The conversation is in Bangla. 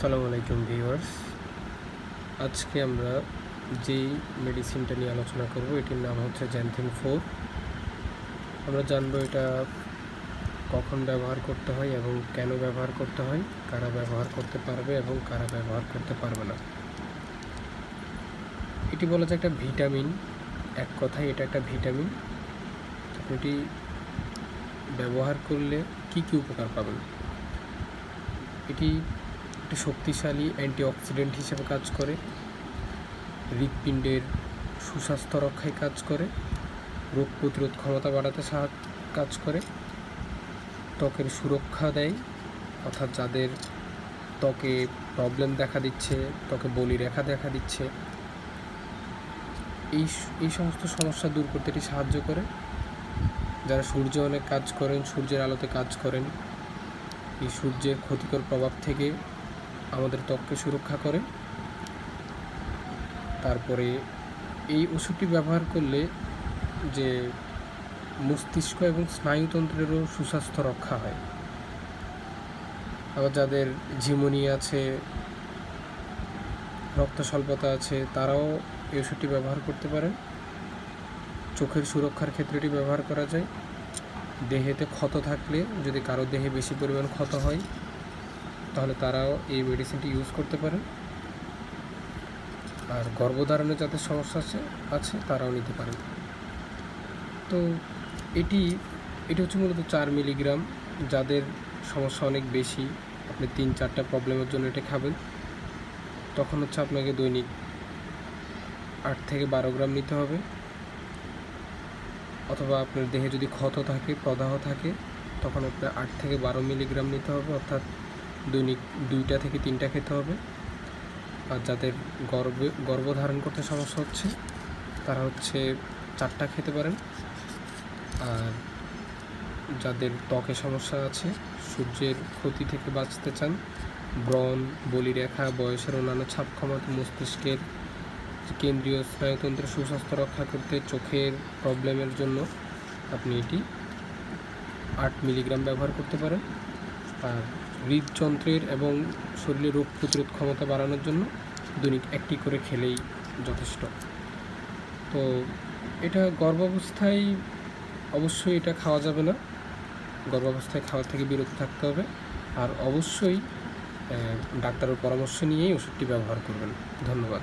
আসসালামু আলাইকুম ভিউয়ার্স। আজকে আমরা যেই মেডিসিনটা নিয়ে আলোচনা করব, এটির নাম হচ্ছে জ্যানথিন ফোর আমরা জানব এটা কখন ব্যবহার করতে হয় এবং কেন ব্যবহার করতে হয়, কারা ব্যবহার করতে পারবে এবং কারা ব্যবহার করতে পারবে না। এটি বলা যায় একটা ভিটামিন, এক কথায় এটা একটা ভিটামিন। এটি ব্যবহার করলে কি কি উপকার পাবেন? এটি একটি শক্তিশালী অ্যান্টিঅক্সিডেন্ট হিসেবে কাজ করে। হৃৎপিণ্ডের সুস্বাস্থ্য রক্ষায় কাজ করে। রোগ প্রতিরোধ ক্ষমতা বাড়াতে সাহায্য কাজ করে। ত্বকের সুরক্ষা দেয়, অর্থাৎ যাদের ত্বকে প্রবলেম দেখা দিচ্ছে, ত্বকে বলি রেখা দেখা দিচ্ছে। এই এই সমস্ত সমস্যা দূর করতে এটি সাহায্য করে। যারা সূর্য অনেক কাজ করেন, সূর্যের আলোতে কাজ করেন, এই সূর্যের ক্ষতিকর প্রভাব থেকে আমাদের ত্বককে সুরক্ষা করে। তারপরে এই ওষুধটি ব্যবহার করলে যে মস্তিষ্ক এবং স্নায়ুতন্ত্রেরও সুস্বাস্থ্য রক্ষা হয়। আবার যাদের ঝিমুনি আছে রক্ত স্বল্পতা আছে, তারাও এই ওষুধটি ব্যবহার করতে পারেন। চোখের সুরক্ষার ক্ষেত্রে এটি ব্যবহার করা যায়। দেহেতে ক্ষত থাকলে যদি কারও দেহে বেশি পরিমাণ ক্ষত হয় তাহলে তারাও এই মেডিসিনটি ইউজ করতে পারেন। আর গর্ভধারণে যাদের সমস্যা আছে আছে, তারাও নিতে পারেন। তো এটি এটি হচ্ছে মূলত চার মিলিগ্রাম যাদের সমস্যা অনেক বেশি, আপনি তিন চারটা প্রবলেমের জন্য এটা খাবেন। তখন হচ্ছে আপনাকে দৈনিক আট থেকে বারো গ্রাম নিতে হবে। অথবা আপনার দেহে যদি ক্ষত থাকে, প্রদাহ থাকে, তখন আপনার আট থেকে বারো মিলিগ্রাম নিতে হবে। অর্থাৎ দৈনিক দুইটা থেকে তিনটা খেতে হবে। আর যাদের গর্ভে গর্ভধারণ করতে সমস্যা হচ্ছে, তারা হচ্ছে চারটা খেতে পারেন। আর যাদের ত্বকে সমস্যা আছে, সূর্যের ক্ষতি থেকে বাঁচতে চান, ব্রণ বলিরেখা বয়সের অন্যান্য ছাপ কমাতে মস্তিষ্কের কেন্দ্রীয় স্নায়ুতন্ত্রের সুস্বাস্থ্য রক্ষা করতে চোখের প্রবলেমের জন্য আপনি এটি আট মিলিগ্রাম ব্যবহার করতে পারেন। আর হৃদযন্ত্রের এবং শরীরে রোগ প্রতিরোধ ক্ষমতা বাড়ানোর জন্য দৈনিক একটি করে খেলেই যথেষ্ট। তো এটা গর্ভাবস্থায় অবশ্যই এটা খাওয়া যাবে না। গর্ভাবস্থায় খাওয়া থেকে বিরত থাকতে হবে। আর অবশ্যই ডাক্তারের পরামর্শ নিয়েই ওষুধটি ব্যবহার করবেন। ধন্যবাদ।